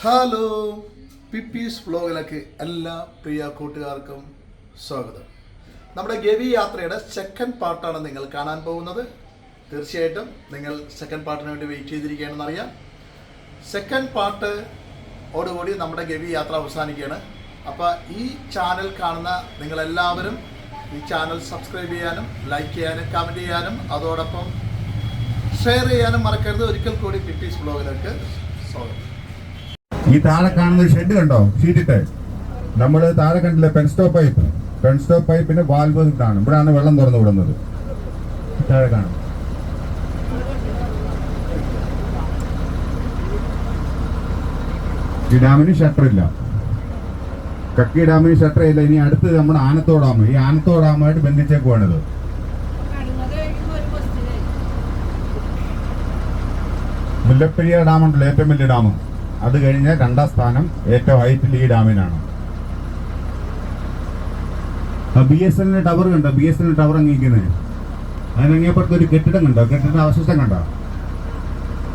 Hello പിപ്പീസ് വ്ലോഗിലേക്ക് എല്ലാ പ്രിയ കൂട്ടുകാർക്കും സ്വാഗതം. നമ്മുടെ ഗവി യാത്രയുടെ സെക്കൻഡ് പാർട്ടാണ് നിങ്ങൾ കാണാൻ പോകുന്നത്. തീർച്ചയായിട്ടും നിങ്ങൾ സെക്കൻഡ് പാർട്ടിന് വേണ്ടി വെയിറ്റ് ചെയ്തിരിക്കുകയാണെന്ന് അറിയാം. സെക്കൻഡ് പാർട്ട് ഓടുകൂടി നമ്മുടെ ഗവി യാത്ര അവസാനിക്കുകയാണ്. അപ്പോൾ ഈ ചാനൽ കാണുന്ന നിങ്ങളെല്ലാവരും ഈ ചാനൽ സബ്സ്ക്രൈബ് ചെയ്യാനും ലൈക്ക് ചെയ്യാനും കമന്റ് ചെയ്യാനും അതോടൊപ്പം ഷെയർ ചെയ്യാനും മറക്കരുത്. ഒരിക്കൽ കൂടി പിപ്പീസ് വ്ലോഗിലേക്ക് സ്വാഗതം. ഈ താഴെ കാണുന്ന ഷെഡ് കണ്ടോ? ഷീറ്റിട്ട് നമ്മൾ താഴെ കണ്ടില്ലേ? Penstock pipe penstock പൈപ്പിന്റെ വാൽവ് കാണും ഇവിടെയാണ് വെള്ളം തുറന്നു വിടുന്നത്. താഴെ കാണും. ഈ ഡാമിന് ഷട്ടർ ഇല്ല. കക്കി ഡാമിന് ഷട്ടർ ഇല്ല. ഇനി അടുത്ത് നമ്മുടെ ആനത്തോ ഡാം. ഈ ആനത്തോ ഡാമായിട്ട് ബന്ധിച്ചേക്കുവാണിത്. മുല്ലപ്പെരിയ ഡാമുണ്ടല്ലോ. ഏറ്റവും വലിയ ഡാം. അത് കഴിഞ്ഞ് രണ്ടാം സ്ഥാനം ഏറ്റവും ഹൈറ്റ് ഈ ഡാമിനാണ് ബി എസ് എല്ലിന് ടവർ കണ്ടോ? ബി എസ് എല്ലിന് ടവർ അങ്ങനെ അതിനങ്ങിയപ്പുറത്ത് ഒരു കെട്ടിടം കണ്ടോ? കെട്ടിട അവശിഷ്ടം കണ്ടോ?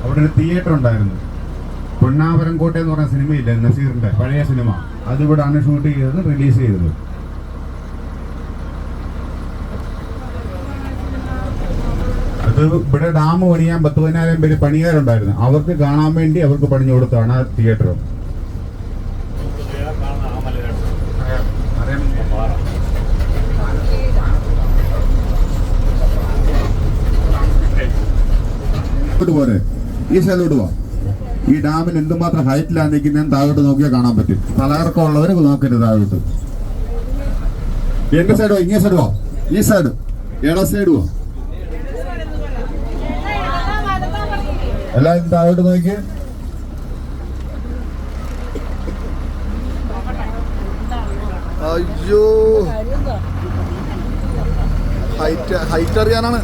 അവിടെ ഒരു തിയേറ്റർ ഉണ്ടായിരുന്നു. പൊന്നാവരം കോട്ട എന്ന് പറഞ്ഞ സിനിമയില്ലേ നസീറിന്റെ പഴയ സിനിമ അതിവിടാണ് ഷൂട്ട് ചെയ്തത് റിലീസ് ചെയ്തത്. ഇവിടെ ഡാം പണിയാൻ പത്ത് പതിനായിരം പേര് പണിയാറുണ്ടായിരുന്നു അവർക്ക് കാണാൻ വേണ്ടി അവർക്ക് പണിഞ്ഞു കൊടുത്താണ് ആ തിയേറ്റർ. പോരെ. ഈ സൈഡിലോട്ട് പോവാം ഈ ഡാമിന് എന്തുമാത്രം ഹൈറ്റിലാണ് നിൽക്കുന്നതെന്ന് താഴോട്ട് നോക്കിയാൽ കാണാൻ പറ്റും. തലകറക്കം ഉള്ളവരെ നോക്കരുത് താഴോട്ട്. എന്റെ സൈഡോ ഇങ്ങേ സൈഡോ പോ ഈ സൈഡ് ഇട സൈഡ് പോ എല്ലാവരും താഴോട്ട് നോക്കി അയ്യോ. ഹൈറ്റ് ഹൈറ്റ് അറിയാനാണ്.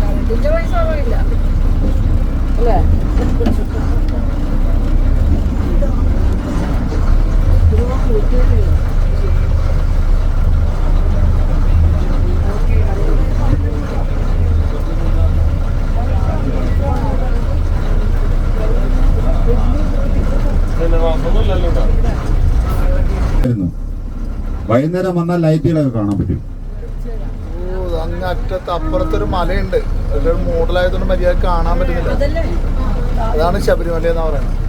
കറണ്ടിന്റെ പൈസ ഇല്ല അല്ലേ? വൈകുന്നേരം വന്നാൽ ലൈറ്റുകളൊക്കെ കാണാൻ പറ്റും. ഓ അങ്ങ് അറ്റത്ത് അപ്പുറത്തൊരു മലയുണ്ട്. ഒരു മൂടലായതുകൊണ്ട് മര്യാദ കാണാൻ പറ്റുന്നില്ല. അതാണ് ശബരിമല എന്ന് പറയുന്നത്.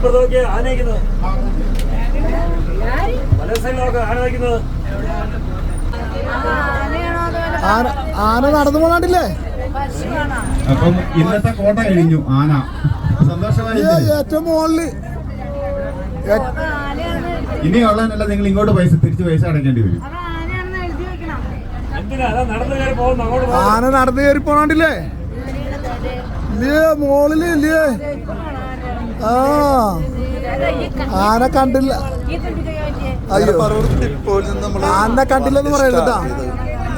ആ, ആനയിക്കുന്നത്? ആന നടന്നു പോകാണ്ടില്ലേ പശുവാണോ? അപ്പം ഇന്നത്തെ കോട്ട കഴിഞ്ഞു ആന. സന്തോഷമായി ഏറ്റവും മുകളിൽ. ഇനി ഇനിയുള്ളതിനല്ല നിങ്ങൾ ഇങ്ങോട്ട് പൈസ തിരിച്ച് പൈസ അടയ്ക്കേണ്ടി വരും. ആന നടന്നു കയറി പോണാണ്ടില്ലേ ഇല്ലേ മോളിൽ ഇല്ലേ? ആ. ആന കണ്ടില്ല. അയ്യോ. ആന കണ്ടില്ലെന്ന് പറയുന്നത്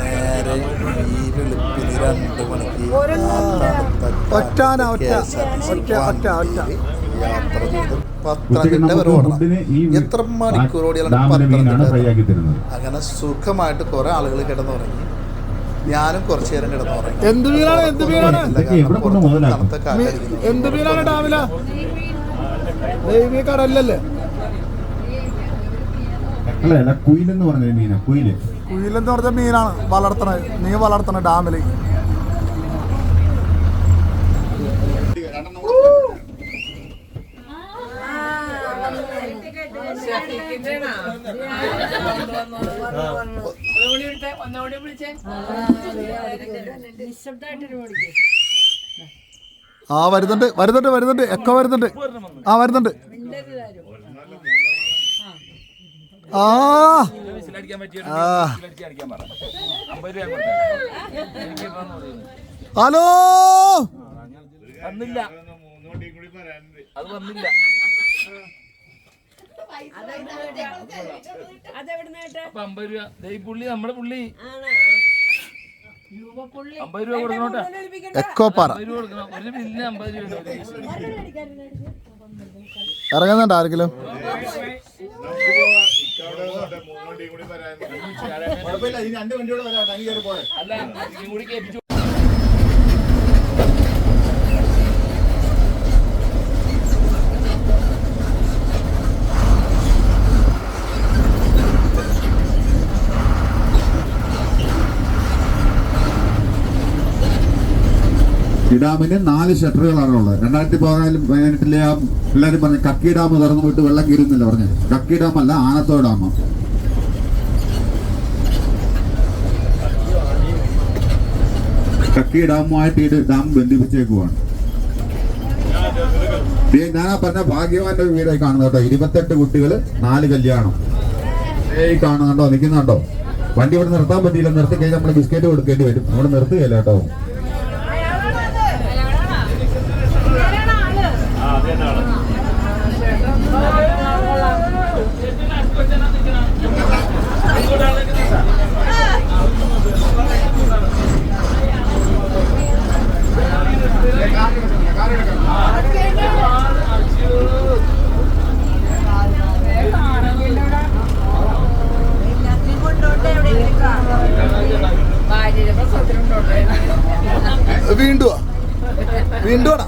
നേരെ ഈ വെളുപ്പിന് രണ്ട് മണിക്ക് ഒറ്റാന ഒറ്റ. ഒറ്റ ഒറ്റ ഒറ്റ. യാത്ര ചെയ്ത് പത്തനംതിട്ട വരെ ഓടണം എത്ര മണിക്കൂർ പത്തനംതിട്ട അങ്ങനെ സുഖമായിട്ട് കുറെ ആളുകൾ കിടന്നുറങ്ങി. ഞാനും കുറച്ചു നേരം കിടന്നുറങ്ങി. എന്ത് മീനാണ്? എന്ത് മീനാണ്? എന്ത് ഡാമില? ദൈവീ കടലല്ലേ അല്ല അല്ല കുയിലെന്ന് പറഞ്ഞ മീന കുയിൽ കുയിലെന്ന് പറഞ്ഞ മീനാണ് വളർത്തണ നീ വളർത്തണ ഡാമിൽ നിശബ്ദമായിട്ടൊരു ഓടിക്കേ. ആ വരുന്നുണ്ട് വരുന്നുണ്ട് വരുന്നുണ്ട്. എക്കോ വരുന്നുണ്ട്. ആ വരുന്നുണ്ട്. ആ. ഹലോ? വന്നില്ല. അത് വന്നില്ല. അതെവിടുന്ന് കേട്ടെ? അപ്പൊ അമ്പത് രൂപ. ദേ ഈ പുള്ളി നമ്മുടെ പുള്ളി. അമ്പത് രൂപ കൊടുക്കണോട്ടാ രൂപ കൊടുക്കണം ഒരു ബില്ലിന് അമ്പത് രൂപ ഇറങ്ങുന്നുണ്ട് ആരെങ്കിലും രണ്ട് വണ്ടിയോട് വരാം അങ്ങനെ കയറി അല്ല ഇതും കൂടി കേൾപ്പിച്ചു ഈ ഡാമിന് നാല് ഷട്ടറുകളാണ് ഉള്ളത്. രണ്ടായിരത്തി പതിനാലും പതിനെട്ടിലെ ആ എല്ലാവരും പറഞ്ഞു കക്കി ഡാം തുറന്നു പോയിട്ട് വെള്ളം കീറുന്നില്ല പറഞ്ഞു കക്കി ഡാം അല്ല ആനത്തോ ഡാം. കക്കി ഡാമുമായിട്ട് ഈ ഡാം ബന്ധിപ്പിച്ചേക്കുവാണ്. ഞാൻ ആ പറഞ്ഞ ഭാഗ്യവാന്റെ വീടായി കാണുന്നത് കേട്ടോ. ഇരുപത്തെട്ട് കുട്ടികൾ നാല് കല്യാണം. കാണുന്നുണ്ടോ? നിൽക്കുന്നുണ്ടോ? വണ്ടി ഇവിടെ നിർത്താൻ പറ്റിയില്ല. നിർത്തി കഴിഞ്ഞാൽ നമ്മൾ ബിസ്ക്കറ്റ് കൊടുക്കേണ്ടി വരും. നമ്മൾ നിർത്തുകയല്ല കേട്ടോ ആ അതെ ആൾ കൊണ്ടോട്ടെ എവിടെയെങ്കിലും കാണാം വീണ്ടുവാണ?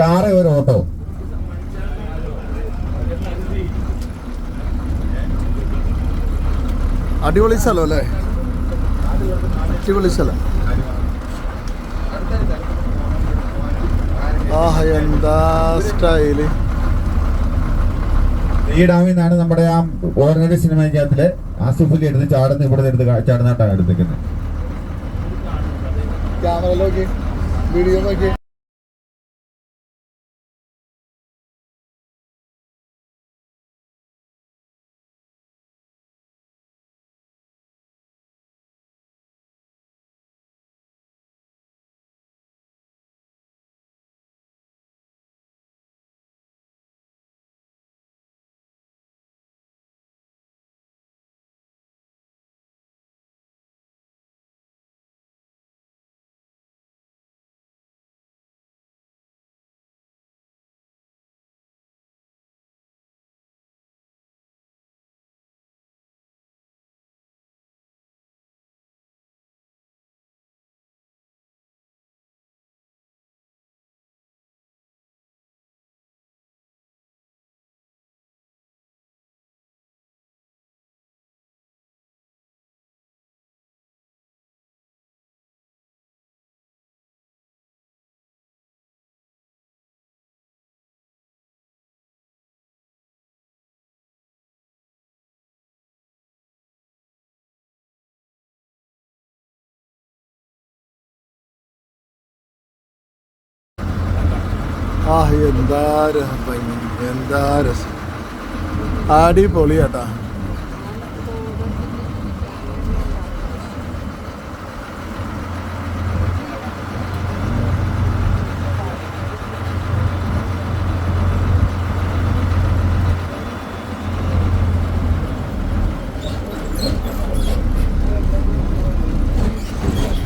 കാറ് ഒരു ഓട്ടോ. അടിപൊളി സ്ഥലം അല്ലേ? അടിപൊളി സ്ഥലം. ആഹ് എന്താ സ്റ്റൈൽ. ഈ ഡാമിൽ നിന്നാണ് നമ്മുടെ ആ ഓർഡിനറി സിനിമയ്ക്കകത്തിൽ ആസിഫ് അലി എടുത്ത് ചാടുന്ന ഇവിടെ എടുത്ത് ചാടുന്നാട്ടാണ് ചാടുന്നതായിട്ടാണ് എടുത്തേക്കുന്നത്. ക്യാമറ നോക്കി വീഡിയോ നോക്കി. ആ എന്താ രസം ഭംഗി, എന്താ രസം. അടിപൊളി ചേട്ടാ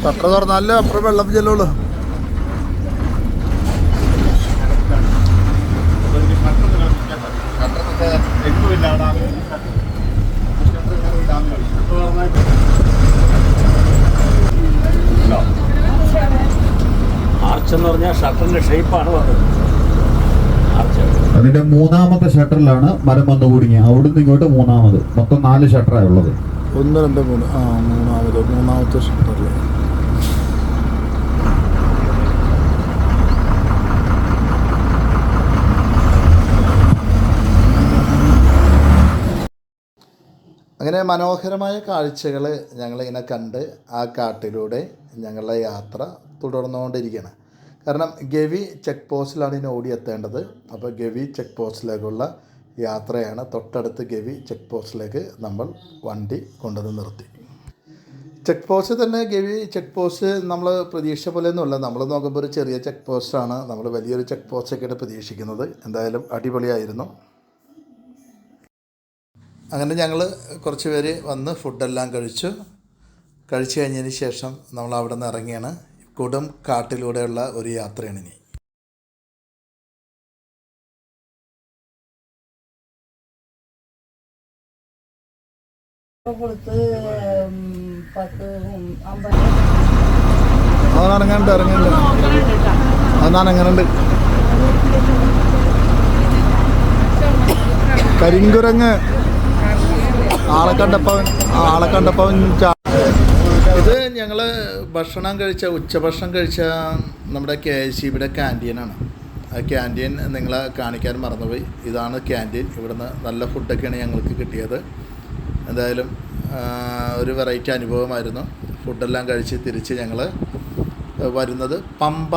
നല്ല തുറന്നാലേ അപ്പുറം വെള്ളം ചെല്ലുള്ളൂ. ഷട്ടറിന്റെ ഷേപ്പാണ് വന്നത്. അതിന്റെ മൂന്നാമത്തെ ഷട്ടറിലാണ് മരം വന്നു കുടുങ്ങിയത്. അവിടുന്ന് ഇങ്ങോട്ട് മൂന്നാമത്. മൊത്തം നാല് ഷട്ടറാണ് ഉള്ളത്. ഒന്ന് രണ്ട് മൂന്ന്. ആ മൂന്നാമത് മൂന്നാമത്തെ ഷട്ടറിൽ അങ്ങനെ മനോഹരമായ കാഴ്ചകൾ ഞങ്ങളിങ്ങനെ കണ്ട് ആ കാട്ടിലൂടെ ഞങ്ങളുടെ യാത്ര തുടർന്നുകൊണ്ടിരിക്കുകയാണ്. കാരണം ഗവി ചെക്ക് പോസ്റ്റിലാണ് ഇനി ഓടിയെത്തേണ്ടത്. അപ്പോൾ ഗവി ചെക്ക് പോസ്റ്റിലേക്കുള്ള യാത്രയാണ്. തൊട്ടടുത്ത് ഗവി ചെക്ക് പോസ്റ്റിലേക്ക് നമ്മൾ വണ്ടി കൊണ്ടുവന്ന് നിർത്തി. ചെക്ക് പോസ്റ്റ് തന്നെ ഗവി ചെക്ക് പോസ്റ്റ് നമ്മൾ പ്രതീക്ഷ പോലെയൊന്നുമല്ല. നമ്മൾ നോക്കുമ്പോൾ ഒരു ചെറിയ ചെക്ക് പോസ്റ്റാണ് നമ്മൾ വലിയൊരു ചെക്ക് പോസ്റ്റൊക്കെയാണ് പ്രതീക്ഷിക്കുന്നത്. എന്തായാലും അടിപൊളിയായിരുന്നു. അങ്ങനെ ഞങ്ങൾ കുറച്ച് പേര് വന്ന് ഫുഡെല്ലാം കഴിച്ചു. കഴിച്ചു കഴിഞ്ഞതിന് ശേഷം നമ്മൾ അവിടെ നിന്ന് ഇറങ്ങിയാണ്. കൊടും കാട്ടിലൂടെയുള്ള ഒരു യാത്രയാണ് ഇനി. അതാണെങ്ങനുണ്ട് ഇറങ്ങാണ്ട് ഇറങ്ങണ്ട് അതാണ് കരിങ്കുരങ്ങ്. ആളെ കണ്ടപ്പോൾ ആളെ ഇത് ഞങ്ങൾ ഭക്ഷണം കഴിച്ച ഉച്ചഭക്ഷണം കഴിച്ച നമ്മുടെ കെ എസ് സിയുടെ ക്യാന്റീനാണ് ആ ക്യാന്റീൻ നിങ്ങളെ കാണിക്കാൻ മറന്നുപോയി. ഇതാണ് ക്യാന്റീൻ ഇവിടുന്ന് നല്ല ഫുഡൊക്കെയാണ് ഞങ്ങൾക്ക് കിട്ടിയത്. എന്തായാലും ഒരു വെറൈറ്റി അനുഭവമായിരുന്നു. ഫുഡെല്ലാം കഴിച്ച് തിരിച്ച് ഞങ്ങൾ വരുന്നത് പമ്പ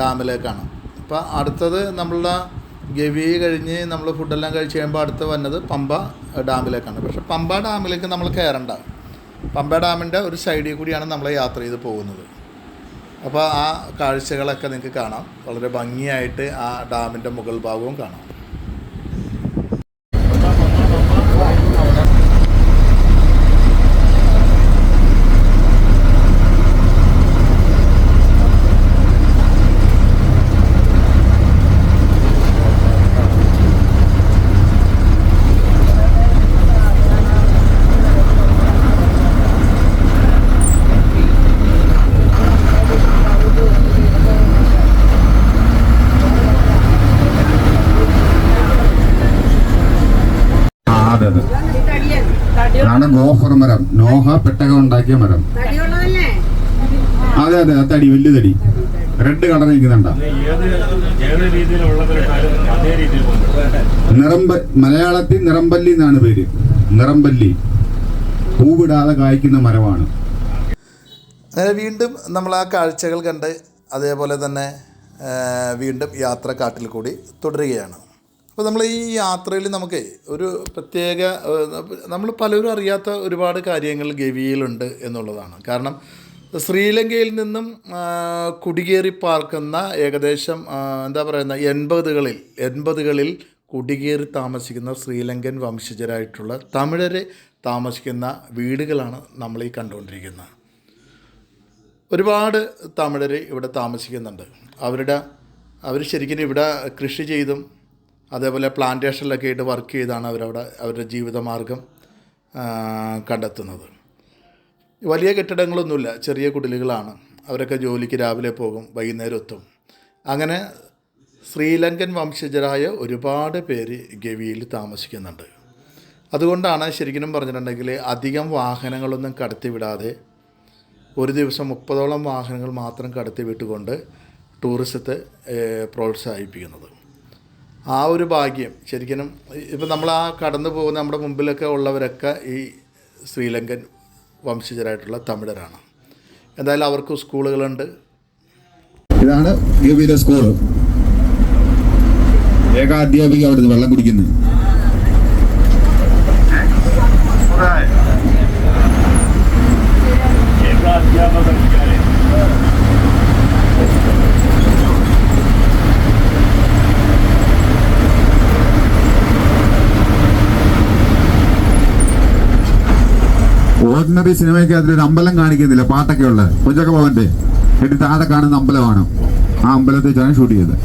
ഡാമിലേക്കാണ്. അപ്പോൾ അടുത്തത് നമ്മളുടെ ഗവി കഴിഞ്ഞ് നമ്മൾ ഫുഡെല്ലാം കഴിച്ച് കഴിയുമ്പോൾ അടുത്ത് വന്നത് പമ്പ ഡാമിലേക്കാണ്. പക്ഷേ പമ്പ ഡാമിലേക്ക് നമ്മൾ കയറണ്ട പമ്പ ഡാമിന്റെ ഒരു സൈഡിൽ കൂടിയാണ് നമ്മൾ യാത്ര ചെയ്ത് പോകുന്നത്. അപ്പോൾ ആ കാഴ്ചകളൊക്കെ നിങ്ങൾക്ക് കാണാം. വളരെ ഭംഗിയായിട്ട് ആ ഡാമിന്റെ മുകൾ ഭാഗവും കാണാം ആ അതെ അതെ തടിയാണ് തടി അതാണ് ഗോഫർ മരം നോഹ പെട്ടകം ഉണ്ടാക്കിയ മരം. അതെ അതെ തടി വലിയ തടി. റെഡ് കളർ നിൽക്കുന്നുണ്ട നിറമ്പ മലയാളത്തിൽ നിറമ്പല്ലി എന്നാണ് പേര്. നിറമ്പല്ലി. പൂവിടാതെ കായ്ക്കുന്ന മരമാണ്. അങ്ങനെ വീണ്ടും നമ്മൾ ആ കാഴ്ചകൾ കണ്ട് അതേപോലെ തന്നെ വീണ്ടും യാത്ര കാട്ടിൽ കൂടി തുടരുകയാണ്. അപ്പോൾ നമ്മൾ ഈ യാത്രയിൽ നമുക്ക് ഒരു പ്രത്യേക നമ്മൾ പലരും അറിയാത്ത ഒരുപാട് കാര്യങ്ങൾ ഗവിയിലുണ്ട് എന്നുള്ളതാണ്. കാരണം ശ്രീലങ്കയിൽ നിന്നും കുടിയേറി പാർക്കുന്ന ഏകദേശം എന്താ പറയുന്ന എൺപതുകളിൽ എൺപതുകളിൽ കുടിയേറി താമസിക്കുന്ന ശ്രീലങ്കൻ വംശജരായിട്ടുള്ള തമിഴരെ താമസിക്കുന്ന വീടുകളാണ് നമ്മൾ ഈ കണ്ടുകൊണ്ടിരിക്കുന്നത്. ഒരുപാട് തമിഴർ ഇവിടെ താമസിക്കുന്നുണ്ട്. അവരുടെ അവർ ശരിക്കും ഇവിടെ കൃഷി ചെയ്തും അതേപോലെ പ്ലാന്റേഷനിലൊക്കെ ആയിട്ട് വർക്ക് ചെയ്താണ് അവരവിടെ അവരുടെ ജീവിതമാർഗം കണ്ടെത്തുന്നത്. വലിയ കെട്ടിടങ്ങളൊന്നുമില്ല ചെറിയ കുടിലുകളാണ്. അവരൊക്കെ ജോലിക്ക് രാവിലെ പോകും വൈകുന്നേരം എത്തും അങ്ങനെ ശ്രീലങ്കൻ വംശജരായ ഒരുപാട് പേര് ഗവിയിൽ താമസിക്കുന്നുണ്ട്. അതുകൊണ്ടാണ് ശരിക്കും പറഞ്ഞിട്ടുണ്ടെങ്കിൽ അധികം വാഹനങ്ങളൊന്നും കടത്തിവിടാതെ ഒരു ദിവസം മുപ്പതോളം വാഹനങ്ങൾ മാത്രം കടത്തി വിട്ടുകൊണ്ട് ടൂറിസത്തെ പ്രോത്സാഹിപ്പിക്കുന്നത്. ആ ഒരു ഭാഗ്യം. ശരിക്കും ഇപ്പം നമ്മൾ ആ കടന്നു പോകുന്ന നമ്മുടെ മുമ്പിലൊക്കെ ഉള്ളവരൊക്കെ ഈ ശ്രീലങ്കൻ വംശജരായിട്ടുള്ള തമിഴരാണ്. എന്തായാലും അവർക്ക് സ്കൂളുകളുണ്ട്. ഇതാണ് സ്കൂൾ. സ്കൂൾ ഏകാധ്യാപിക അവിടുന്ന് വെള്ളം കുടിക്കുന്നത് എല്ലാ അധ്യാപകർക്കാരെ ഓർഡിനറി സിനിമയ്ക്ക് ഒരു അമ്പലം കാണിക്കുന്നില്ല. പാട്ടൊക്കെ ഉള്ളത്. കുഞ്ചക്ക ഭവന്റെ എന്നിട്ട് താഴെ കാണുന്ന അമ്പലമാണ് ആ അമ്പലത്തിൽ വെച്ചാണ് ഷൂട്ട് ചെയ്തത്.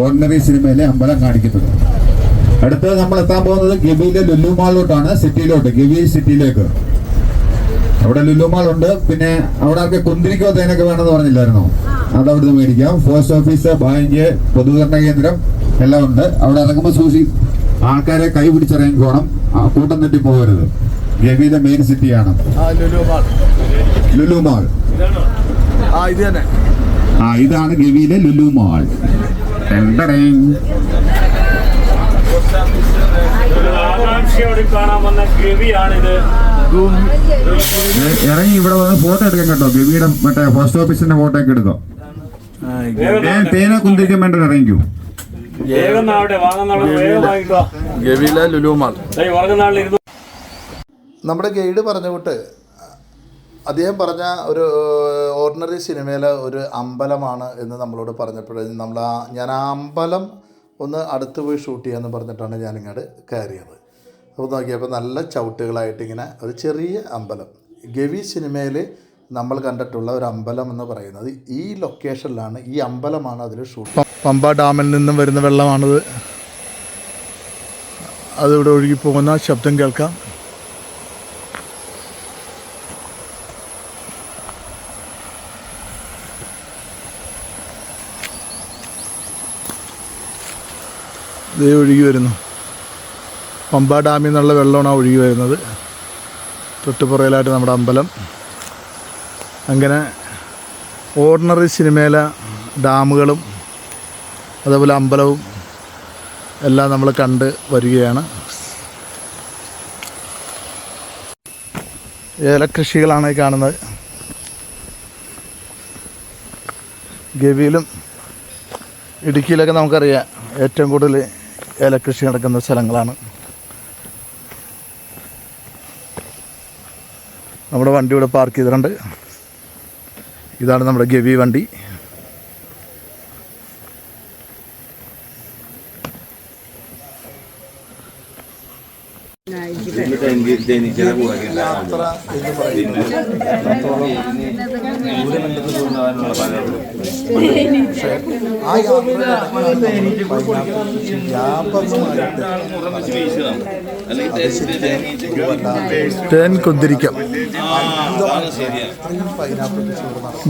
ഓർഡിനറി സിനിമയിലെ അമ്പലം കാണിക്കുന്നത്. അടുത്തത് നമ്മൾ എത്താൻ പോകുന്നത് ഗവിയിലെ ലുലു മാളിലോട്ടാണ് സിറ്റിയിലോട്ട്. ഗവി സിറ്റിയിലേക്ക്. അവിടെ ലുലു മാൾ ഉണ്ട് പിന്നെ അവിടെ ആർക്ക് കുന്തിരിക്കോ തേനൊക്കെ വേണമെന്ന് പറഞ്ഞില്ലായിരുന്നോ? അത് അവിടുന്ന് മേടിക്കാം. പോസ്റ്റ് ഓഫീസ് ബാങ്ക് പൊതുവിതരണ കേന്ദ്രം എല്ലാം ഉണ്ട് അവിടെ ഇറങ്ങുമ്പോൾ സൂക്ഷി ആൾക്കാരെ കൈ പിടിച്ചിറങ്ങിക്കോണം പോകണം കൂട്ടം തട്ടി പോകരുത്. ഗവിയുടെ മെയിൻ സിറ്റിയാണ് ആ ലുലു മാൾ ലുലു മാൾ ആ ഇത് ആ ഇതാണ് ഗവിയിലെ ലുലു മാൾ ഇറങ്ങി ഇവിടെ വന്ന് ഫോട്ടോ എടുക്കാൻ കേട്ടോ. ഗവിയുടെ മറ്റേ പോസ്റ്റ് ഓഫീസിന്റെ ഫോട്ടോ ഒക്കെ എടുക്കാം ഞാൻ തേനെ കുന്തിരിക്കാൻ വേണ്ടി ഇറങ്ങിക്കൂ. ഗവിയിലെ ലുലുമാൾ നമ്മുടെ ഗൈഡ് പറഞ്ഞ വിട്ട് അദ്ദേഹം പറഞ്ഞ ഒരു ഓർഡിനറി സിനിമയിലെ ഒരു അമ്പലമാണ് എന്ന് നമ്മളോട് പറഞ്ഞപ്പോഴേ നമ്മൾ ആ ഞാൻ ആ അമ്പലം ഒന്ന് അടുത്ത് പോയി ഷൂട്ട് ചെയ്യാമെന്ന് പറഞ്ഞിട്ടാണ് ഞാനിങ്ങോട്ട് കയറിയത്. അപ്പോൾ നോക്കിയപ്പോൾ നല്ല ചവിട്ടുകളായിട്ട് ഇങ്ങനെ ഒരു ചെറിയ അമ്പലം. ഗവി സിനിമയിൽ നമ്മൾ കണ്ടിട്ടുള്ള ഒരു അമ്പലം എന്ന് പറയുന്നത് ഈ ലൊക്കേഷനിലാണ് ഈ അമ്പലമാണ് അതിൽ ഷൂട്ട് പമ്പ ഡാമിൽ നിന്നും വരുന്ന വെള്ളമാണിത്. അതിവിടെ ഒഴുകി പോകുന്ന ശബ്ദം കേൾക്കാം. ഇതേ ഒഴുകി വരുന്നു. പമ്പ ഡാമിൽ നിന്നുള്ള വെള്ളമാണ് ഒഴുകി വരുന്നത്. തൊട്ടുപുറയിലായിട്ട് നമ്മുടെ അമ്പലം. അങ്ങനെ ഓർഡിനറി സിനിമയിലെ ഡാമുകളും അതേപോലെ അമ്പലവും എല്ലാം നമ്മൾ കണ്ട് വരികയാണ്. ഏലക്കൃഷികളാണ് ഈ കാണുന്നത്. ഗവിയിലും ഇടുക്കിയിലൊക്കെ നമുക്കറിയാം ഏറ്റവും കൂടുതൽ ഏലക്കൃഷി നടക്കുന്ന സ്ഥലങ്ങളാണ്. നമ്മുടെ വണ്ടി ഇവിടെ പാർക്ക് ചെയ്തിട്ടുണ്ട്. ഇതാണ് നമ്മുടെ ഗവി വണ്ടി. യാത്ര എന്ന് പറയുന്നത് ആ തേൻ കുന്തിരിക്കം.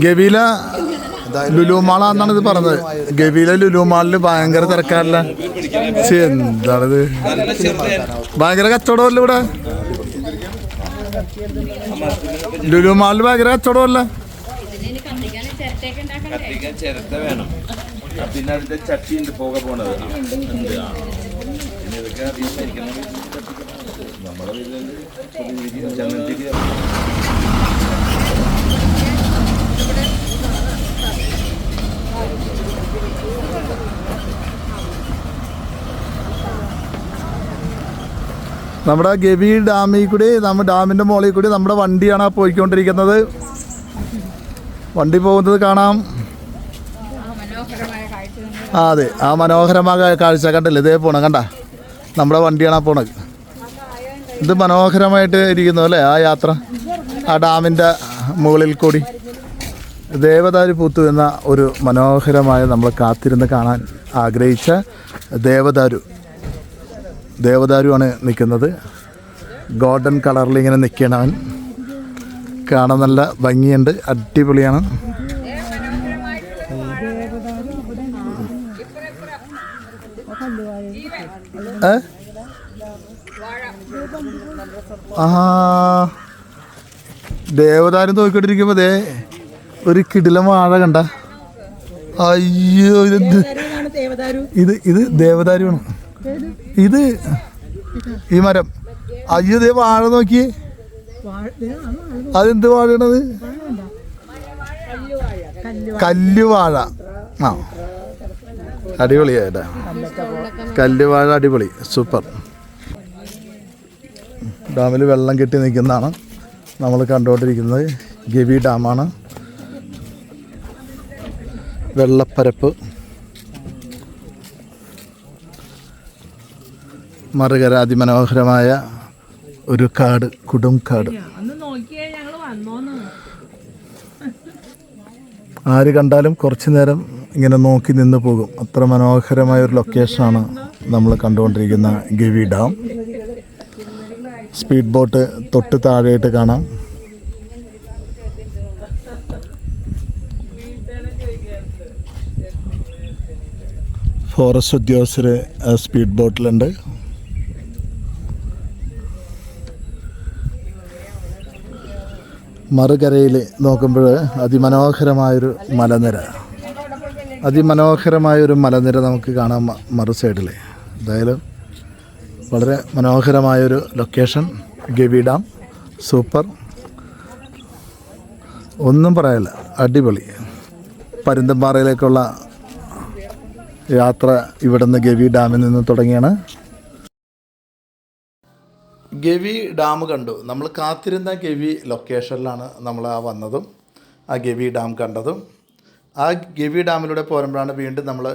ഗവീല ലുലുമാള എന്നാണ് ഇത് പറഞ്ഞത്. ഗവീല ലുലുമാളിൽ ഭയങ്കര തിരക്കാറില്ല എന്താണിത്? ഭയങ്കര കച്ചവടമല്ല ഇവിടെ? ലുലുമാളിൽ ഭയങ്കര കച്ചവടമല്ല? പിന്നെ അതിന്റെ ചട്ടി ഉണ്ട് പോകെ പോണത്. ഇതൊക്കെ അധികം നമ്മുടെ ഗവി ഡാമിൽ കൂടി നമ്മൾ ഡാമിന്റെ മുകളിൽ കൂടി നമ്മുടെ വണ്ടിയാണ് പോയിക്കൊണ്ടിരിക്കുന്നത്. വണ്ടി പോകുന്നത് കാണാം. ആ അതെ. ആ മനോഹരമായ കാഴ്ച കണ്ടല്ലേ? ഇതേ പോണ കണ്ട? നമ്മുടെ വണ്ടിയാണ് പോണത്. ഇത് മനോഹരമായിട്ട് ഇരിക്കുന്നു അല്ലേ ആ യാത്ര? ആ ഡാമിന്റെ മുകളിൽ കൂടി. ദേവദാരു പൂത്തു എന്ന ഒരു മനോഹരമായ നമ്മൾ കാത്തിരുന്ന് കാണാൻ ആഗ്രഹിച്ച ദേവദാരു ദേവദാരുവാണ് നിൽക്കുന്നത്. ഗോൾഡൻ കളറിൽ ഇങ്ങനെ നിൽക്കണവൻ കാണാൻ നല്ല ഭംഗിയുണ്ട് അടിപൊളിയാണ്. ഏ? ആ ദേവതാരം നോക്കിക്കൊണ്ടിരിക്കുമ്പോൾ ദേ ഒരു കിടില വാഴ കണ്ട. അയ്യോ ഇത് ഇത് ഇത് ദേവദാരുവാണ്. ഇത് ഈ മരം. അയ്യോ ദേ വാഴ നോക്കിയേ. അതെന്ത് വാഴയാണത്? കല്ലുവാഴ. ആ. അടിപൊളിയായിട്ടാ. കല്ലുവാഴ അടിപൊളി. സൂപ്പർ. ഡാമിൽ വെള്ളം കെട്ടി നിൽക്കുന്നതാണ് നമ്മൾ കണ്ടുകൊണ്ടിരിക്കുന്നത്. ഗവി ഡാമാണ്. വെള്ളപ്പരപ്പ്. മറുകര അതിമനോഹരമായ ഒരു കാട് കുടും കാട്. അന്ന് നോക്കിയേ ഞങ്ങൾ വന്നോന്ന്. ആര് കണ്ടാലും കുറച്ചു നേരം ഇങ്ങനെ നോക്കി നിന്ന് പോകും. അത്ര മനോഹരമായ ഒരു ലൊക്കേഷനാണ് നമ്മൾ കണ്ടുകൊണ്ടിരിക്കുന്ന ഗവി ഡാം. സ്പീഡ് ബോട്ട് തൊട്ട് താഴെയായിട്ട് കാണാം. ഫോറസ്റ്റ് ഉദ്യോഗസ്ഥർ സ്പീഡ് ബോട്ടിലുണ്ട്. മറുകരയിൽ നോക്കുമ്പോൾ അതിമനോഹരമായൊരു മലനിര. അതിമനോഹരമായൊരു മലനിര നമുക്ക് കാണാം മറു സൈഡിൽ എന്തായാലും വളരെ മനോഹരമായൊരു ലൊക്കേഷൻ ഗവി ഡാം സൂപ്പർ. ഒന്നും പറയല്ല അടിപൊളി. പരുന്തമ്പാറയിലേക്കുള്ള യാത്ര ഇവിടുന്ന് ഗവി ഡാമിൽ നിന്ന് തുടങ്ങിയാണ്. ഗവി ഡാം കണ്ടു. നമ്മൾ കാത്തിരുന്ന ഗവി ലൊക്കേഷനിലാണ് നമ്മൾ ആ വന്നതും ആ ഗവി ഡാം കണ്ടതും. ആ ഗവി ഡാമിലൂടെ പോരുമ്പോഴാണ് വീണ്ടും നമ്മൾ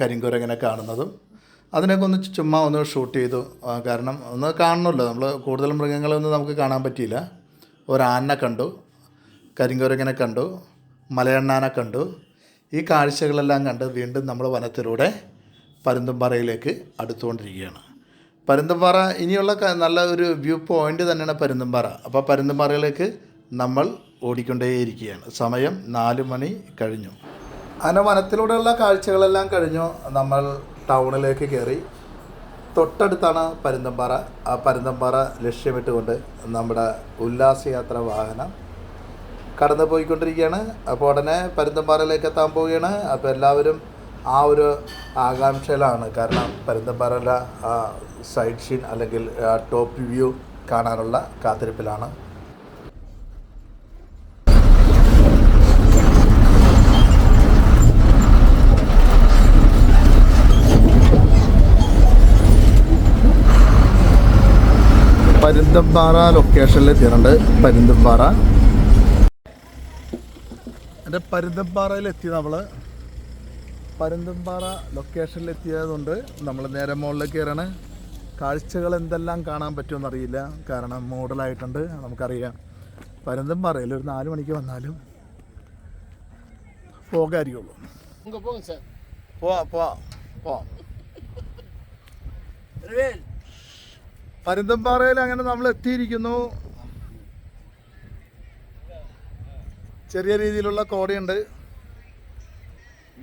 കരിങ്കുരങ്ങനെ കാണുന്നതും. അതിനൊക്കെ ഒന്ന് ചുമ്മാ ഒന്ന് ഷൂട്ട് ചെയ്തു. കാരണം ഒന്ന് കാണണമല്ലോ. നമ്മൾ കൂടുതൽ മൃഗങ്ങളൊന്നും നമുക്ക് കാണാൻ പറ്റിയില്ല. ഒരാനെ കണ്ടു. കരിങ്കുരങ്ങനെ കണ്ടു. മലയണ്ണാനെ കണ്ടു. ഈ കാഴ്ചകളെല്ലാം കണ്ട് വീണ്ടും നമ്മൾ വനത്തിലൂടെ പരുന്തുംപാറയിലേക്ക് അടുത്തുകൊണ്ടിരിക്കുകയാണ്. പരുന്തുംപാറ ഇനിയുള്ള നല്ല ഒരു വ്യൂ പോയിന്റ് തന്നെയാണ് പരുന്തുംപാറ. അപ്പോൾ പരുന്തുംപാറയിലേക്ക് നമ്മൾ ഓടിക്കൊണ്ടേയിരിക്കുകയാണ്. സമയം നാല് മണി കഴിഞ്ഞു. അങ്ങനെ വനത്തിലൂടെയുള്ള കാഴ്ചകളെല്ലാം കഴിഞ്ഞു. നമ്മൾ ടൗണിലേക്ക് കയറി തൊട്ടടുത്താണ് പരുന്തമ്പാറ. ആ പരുന്തമ്പാറ ലക്ഷ്യമിട്ടുകൊണ്ട് നമ്മുടെ ഉല്ലാസയാത്ര വാഹനം കടന്നു പോയിക്കൊണ്ടിരിക്കുകയാണ് അപ്പോൾ ഉടനെ പരുന്തമ്പാറയിലേക്ക് എത്താൻ പോവുകയാണ്. അപ്പോൾ എല്ലാവരും ആ ഒരു ആകാംക്ഷയിലാണ്. കാരണം പരുന്തമ്പാറയിലെ സൈഡ് ഷീൻ അല്ലെങ്കിൽ ടോപ്പ് വ്യൂ കാണാനുള്ള കാത്തിരിപ്പിലാണ്. പരുന്തമ്പാറ ലൊക്കേഷനിൽ എത്തിയിട്ടുണ്ട്. പരുന്തപ്പാറ എന്റെ പരുന്തപ്പാറയിൽ എത്തി നമ്മൾ പരുന്തപ്പാറ ലൊക്കേഷനിൽ എത്തിയതുകൊണ്ട് നമ്മൾ നേരെ മുകളിലേക്ക് കയറാണ്. കാഴ്ചകൾ എന്തെല്ലാം കാണാൻ പറ്റുമെന്ന് അറിയില്ല. കാരണം മോഡലായിട്ടുണ്ട് നമുക്കറിയാം. പരുന്തപ്പാറയിൽ ഒരു നാല് മണിക്ക് വന്നാലും പോകായിരിക്കുള്ളൂ. പോവാ പോവാ പോവാം പരുന്തമ്പാറയിൽ അങ്ങനെ നമ്മൾ എത്തിയിരിക്കുന്നു. ചെറിയ രീതിയിലുള്ള കോടയുണ്ട്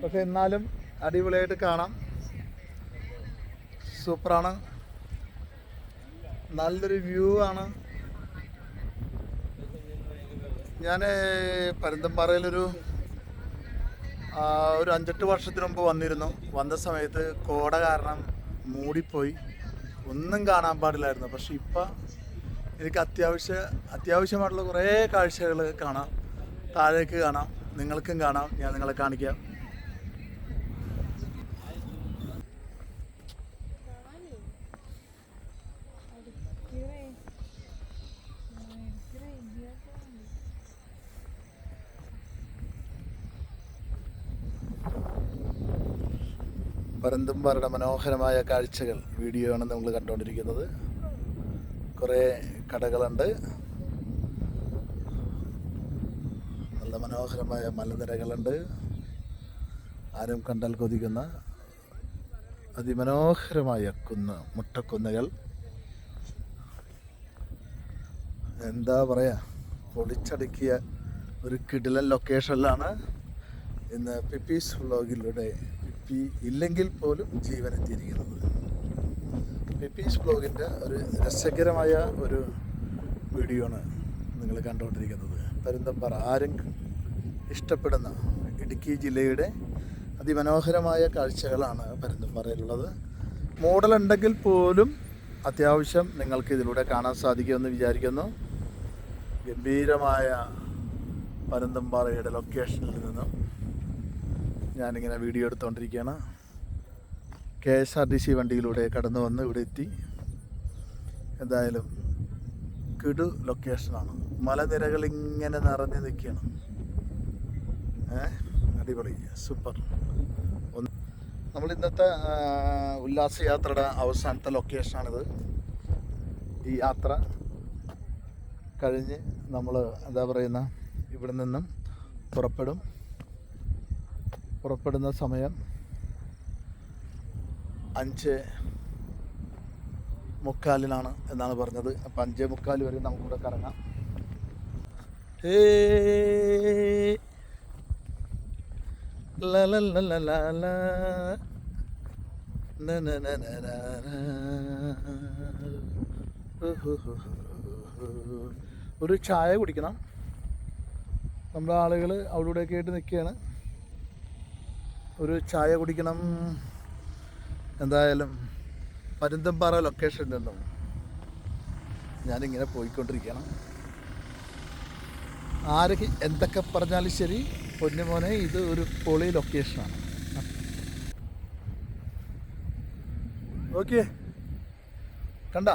പക്ഷെ എന്നാലും അടിപൊളിയായിട്ട് കാണാം. സൂപ്പറാണ്. നല്ലൊരു വ്യൂ ആണ്. ഞാൻ പരുന്തമ്പാറയിലൊരു ആ, ഒരു അഞ്ചെട്ട് വർഷത്തിന് മുമ്പ് വന്നിരുന്നു. വന്ന സമയത്ത് കോട കാരണം മൂടിപ്പോയി. ഒന്നും കാണാൻ പാടില്ലായിരുന്നു. പക്ഷെ ഇപ്പം എനിക്ക് അത്യാവശ്യ അത്യാവശ്യമായിട്ടുള്ള കുറേ കാഴ്ചകൾ കാണാം. താഴേക്ക് കാണാം. നിങ്ങൾക്കും കാണാം. ഞാൻ നിങ്ങളെ കാണിക്കാം. പരന്തുംപാറയുടെ മനോഹരമായ കാഴ്ചകൾ വീഡിയോ ആണ് നമ്മൾ കണ്ടുകൊണ്ടിരിക്കുന്നത്. കുറേ കടകളുണ്ട്. നല്ല മനോഹരമായ മലനിരകളുണ്ട്. ആരും കണ്ടാൽ കൊതിക്കുന്ന അതിമനോഹരമായ കുന്ന് മുട്ടക്കുന്നുകൾ. എന്താ പറയുക പൊളിച്ചടുക്കിയ ഒരു കിടിലൻ ലൊക്കേഷനിലാണ് ഇന്ന് പിപ്പീസ് വ്ളോഗിലൂടെ പിപ്പി ഇല്ലെങ്കിൽ പോലും ജീവനെത്തിയിരിക്കുന്നത് പിപ്പീസ് ബ്ലോഗിന്റെ ഒരു രസകരമായ ഒരു വീഡിയോ ആണ് നിങ്ങൾ കണ്ടുകൊണ്ടിരിക്കുന്നത്. പരുന്തമ്പാറ ആരും ഇഷ്ടപ്പെടുന്ന ഇടുക്കി ജില്ലയുടെ അതിമനോഹരമായ കാഴ്ചകളാണ് പരുന്തമ്പാറയിലുള്ളത് മോഡലുണ്ടെങ്കിൽ പോലും അത്യാവശ്യം നിങ്ങൾക്ക് ഇതിലൂടെ കാണാൻ സാധിക്കുമെന്ന് വിചാരിക്കുന്നു. ഗംഭീരമായ പരുന്തമ്പാറയുടെ ലൊക്കേഷനിൽ നിന്നും ഞാനിങ്ങനെ video എടുത്തുകൊണ്ടിരിക്കുകയാണ് K S R T C വണ്ടിയിലൂടെ കടന്നു വന്ന് ഇവിടെ എത്തി. എന്തായാലും കിടു ലൊക്കേഷനാണ് മലനിരകൾ ഇങ്ങനെ നിറഞ്ഞു നിൽക്കുകയാണ്. ഏ അടിപൊളി സൂപ്പർ ഒന്ന് നമ്മൾ ഇന്നത്തെ ഉല്ലാസയാത്രയുടെ അവസാനത്തെ ലൊക്കേഷനാണിത് ഈ യാത്ര കഴിഞ്ഞ് നമ്മൾ എന്താ പറയുന്ന ഇവിടെ നിന്നും പുറപ്പെടും. പുറപ്പെടുന്ന സമയം അഞ്ച് മുക്കാലിനാണ് എന്നാണ് പറഞ്ഞത്. അപ്പം അഞ്ചേ മുക്കാൽ വരെ നമുക്കിവിടെ കറങ്ങാം. ഒരു ചായ കുടിക്കണം. നമ്മുടെ ആളുകൾ അവിടെ ഇവിടെയൊക്കെ നിൽക്കുകയാണ് ഒരു ചായ കുടിക്കണം. എന്തായാലും പരുന്തംപാറ ലൊക്കേഷനിൽ നിന്നും ഞാനിങ്ങനെ പോയിക്കൊണ്ടിരിക്കണം. ആരൊക്കെ എന്തൊക്കെ പറഞ്ഞാലും ശരി പൊന്നുമോനെ ഇത് ഒരു പൊളി ലൊക്കേഷനാണ് ഓക്കെ. കണ്ട?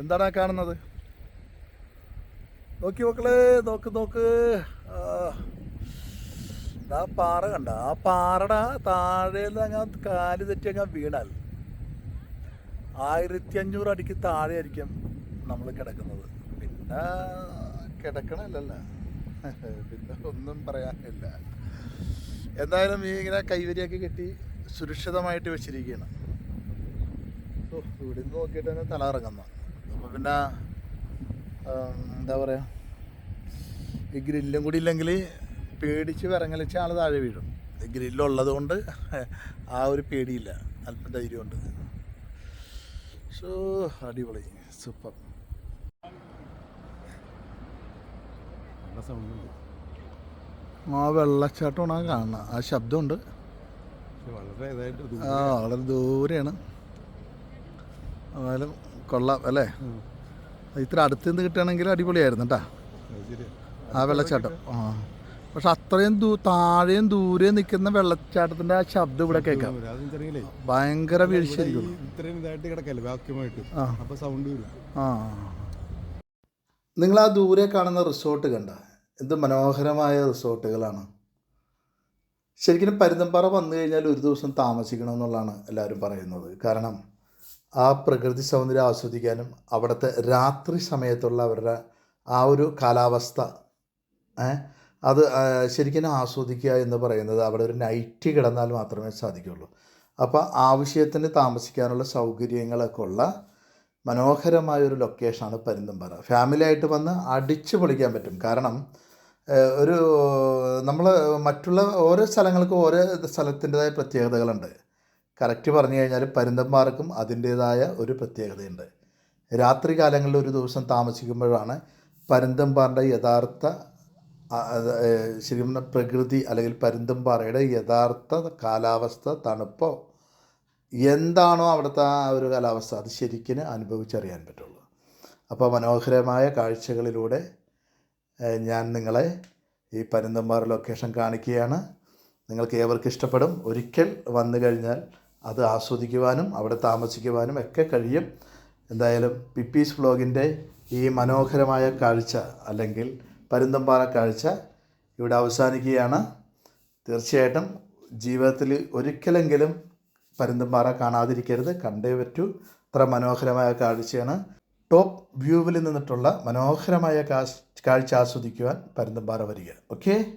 എന്താണ് കാണുന്നത്? നോക്കി മക്കളെ നോക്ക് നോക്ക്. ആ. പാറ കണ്ട? ആ പാറയുടെ താഴേന്ന് അങ്ങ് കാൽ തെറ്റി അങ്ങ് വീണാൽ ആയിരത്തി അഞ്ഞൂറ് അടിക്ക് താഴെ ആയിരിക്കും നമ്മൾ കിടക്കുന്നത്. പിന്നെ കിടക്കണല്ലല്ല. പിന്നെ ഒന്നും പറയാനില്ല. എന്തായാലും ഈ ഇങ്ങനെ കൈവരിയൊക്കെ കെട്ടി സുരക്ഷിതമായിട്ട് വെച്ചിരിക്കുകയാണ്. ഇവിടെ നിന്ന് നോക്കിയിട്ട് തന്നെ തല ഇറങ്ങുന്നു അപ്പോൾ പിന്നെ എന്താ പറയുക ഈ ഗ്രില്ലും കൂടി ഇല്ലെങ്കിൽ പേടിച്ച് വിറങ്ങലിച്ച ആൾ താഴെ വീഴും. ഗ്രില്ലുള്ളത് കൊണ്ട് ആ ഒരു പേടിയില്ല. അല്പം ധൈര്യമുണ്ട്. സോ അടിപൊളി. സൂപ്പർ. ആ വെള്ളച്ചാട്ടമാണ് ആ കാണുന്നത്. ആ ശബ്ദമുണ്ട്. ആ വളരെ ദൂരെയാണ്. എന്നാലും കൊള്ളാം അല്ലേ? ഇത്ര അടുത്ത് നിന്ന് കിട്ടുകയാണെങ്കിൽ അടിപൊളിയായിരുന്നു കേട്ടാ ആ വെള്ളച്ചാട്ടം. ആ. പക്ഷെ അത്രയും ദൂ താഴെയും ദൂരെ നിൽക്കുന്ന വെള്ളച്ചാട്ടത്തിന്റെ ആ ശബ്ദം ഇവിടെ കേൾക്കാം. ഭയങ്കര വീഴ്ചയായിരിക്കും നിങ്ങൾ ആ ദൂരെ കാണുന്ന റിസോർട്ട് കണ്ട എന്ത് മനോഹരമായ റിസോർട്ടുകളാണ് ശരിക്കും പരുന്തമ്പാറ വന്നു കഴിഞ്ഞാൽ ഒരു ദിവസം താമസിക്കണം എന്നുള്ളതാണ് എല്ലാവരും പറയുന്നത്. കാരണം ആ പ്രകൃതി സൗന്ദര്യം ആസ്വദിക്കാനും അവിടുത്തെ രാത്രി സമയത്തുള്ള അവരുടെ ആ ഒരു കാലാവസ്ഥ ഏ, അത് ശരിക്കും ആസ്വദിക്കുക എന്ന് പറയുന്നത് അവിടെ ഒരു നൈറ്റ് കിടന്നാൽ മാത്രമേ സാധിക്കുള്ളൂ അപ്പോൾ ആവശ്യത്തിന് താമസിക്കാനുള്ള സൗകര്യങ്ങളൊക്കെ ഉള്ള മനോഹരമായ ഒരു ലൊക്കേഷനാണ് പരുന്തുംപാറ ഫാമിലി ആയിട്ട് വന്ന് അടിച്ചു പൊളിക്കാൻ പറ്റും. കാരണം ഒരു നമ്മൾ മറ്റുള്ള ഓരോ സ്ഥലങ്ങൾക്കും ഓരോ സ്ഥലത്തിന്റെതായ പ്രത്യേകതകളുണ്ട്. കറക്റ്റ് പറഞ്ഞു കഴിഞ്ഞാൽ പരുന്തന്മാർക്കും അതിന്റേതായ ഒരു പ്രത്യേകതയുണ്ട്. രാത്രി കാലങ്ങളിൽ ഒരു ദിവസം താമസിക്കുമ്പോഴാണ് പരുന്തമ്പാറിന്റെ യഥാർത്ഥ ശരിക്കും പറഞ്ഞാൽ പ്രകൃതി അല്ലെങ്കിൽ പരുന്തമ്പാറയുടെ യഥാർത്ഥ കാലാവസ്ഥ തണുപ്പോ എന്താണോ അവിടുത്തെ ആ ഒരു കാലാവസ്ഥ അത് ശരിക്കും അനുഭവിച്ചറിയാൻ പറ്റുള്ളൂ. അപ്പോൾ മനോഹരമായ കാഴ്ചകളിലൂടെ ഞാൻ നിങ്ങളെ ഈ പരുന്തമ്പാറ ലൊക്കേഷൻ കാണിക്കുകയാണ്. നിങ്ങൾക്ക് ഏവർക്ക് ഇഷ്ടപ്പെടും. ഒരിക്കൽ വന്നു കഴിഞ്ഞാൽ അത് ആസ്വദിക്കുവാനും അവിടെ താമസിക്കുവാനും ഒക്കെ കഴിയും. എന്തായാലും പിപ്പീസ് വ്ളോഗിന്റെ ഈ മനോഹരമായ കാഴ്ച അല്ലെങ്കിൽ പരുന്തമ്പാറ കാഴ്ച ഇവിടെ അവസാനിക്കുകയാണ്. തീർച്ചയായിട്ടും ജീവിതത്തിൽ ഒരിക്കലെങ്കിലും പരുന്തമ്പാറ കാണാതിരിക്കരുത്. കണ്ടേ പറ്റൂ. അത്ര മനോഹരമായ കാഴ്ചയാണ്. ടോപ്പ് വ്യൂവിൽ നിന്നിട്ടുള്ള മനോഹരമായ കാഴ്ച ആസ്വദിക്കുവാൻ പരുന്തമ്പാറ വരിക. ഓക്കെ